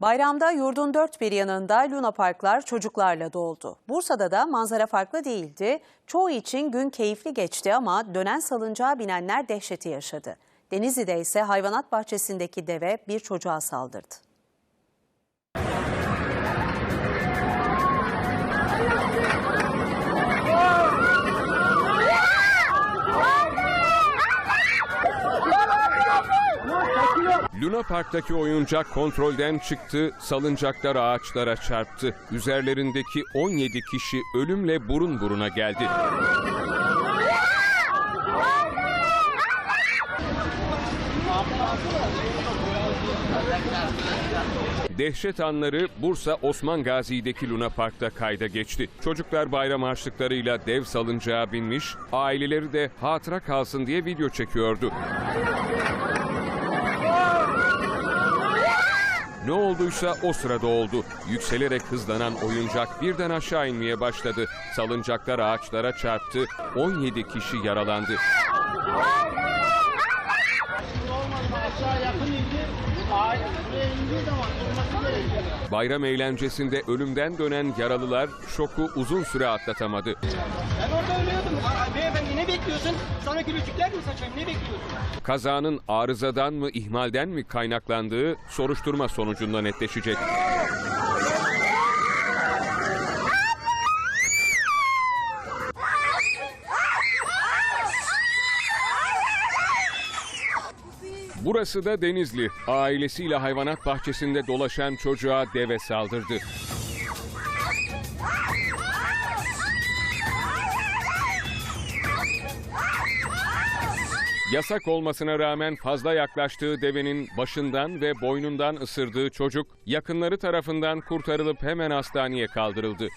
Bayramda yurdun dört bir yanında Luna Parklar çocuklarla doldu. Bursa'da da manzara farklı değildi. Çoğu için gün keyifli geçti ama dönen salıncağa binenler dehşeti yaşadı. Denizli'de ise hayvanat bahçesindeki deve bir çocuğa saldırdı. Luna Park'taki oyuncak kontrolden çıktı, salıncaklar ağaçlara çarptı. Üzerlerindeki 17 kişi ölümle burun buruna geldi. Dehşet anları Bursa Osman Gazi'deki Luna Park'ta kayda geçti. Çocuklar bayram harçlıklarıyla dev salıncağa binmiş, aileleri de hatıra kalsın diye video çekiyordu. Ne olduysa o sırada oldu. Yükselerek hızlanan oyuncak birden aşağı inmeye başladı. Salıncaklar ağaçlara çarptı. 17 kişi yaralandı. aşağı yakın indi. Ağaç buraya indiği zaman durması gerekiyor. Bayram eğlencesinde ölümden dönen yaralılar şoku uzun süre atlatamadı. Ben orada ölüyordum. Aa, beyefendi ne bekliyorsun? Sana gülücükler mi saçayım? Ne bekliyorsun? Kazanın arızadan mı ihmalden mi kaynaklandığı soruşturma sonucunda netleşecek. Burası da Denizli. Ailesiyle hayvanat bahçesinde dolaşan çocuğa deve saldırdı. Yasak olmasına rağmen fazla yaklaştığı devenin başından ve boynundan ısırdığı çocuk yakınları tarafından kurtarılıp hemen hastaneye kaldırıldı.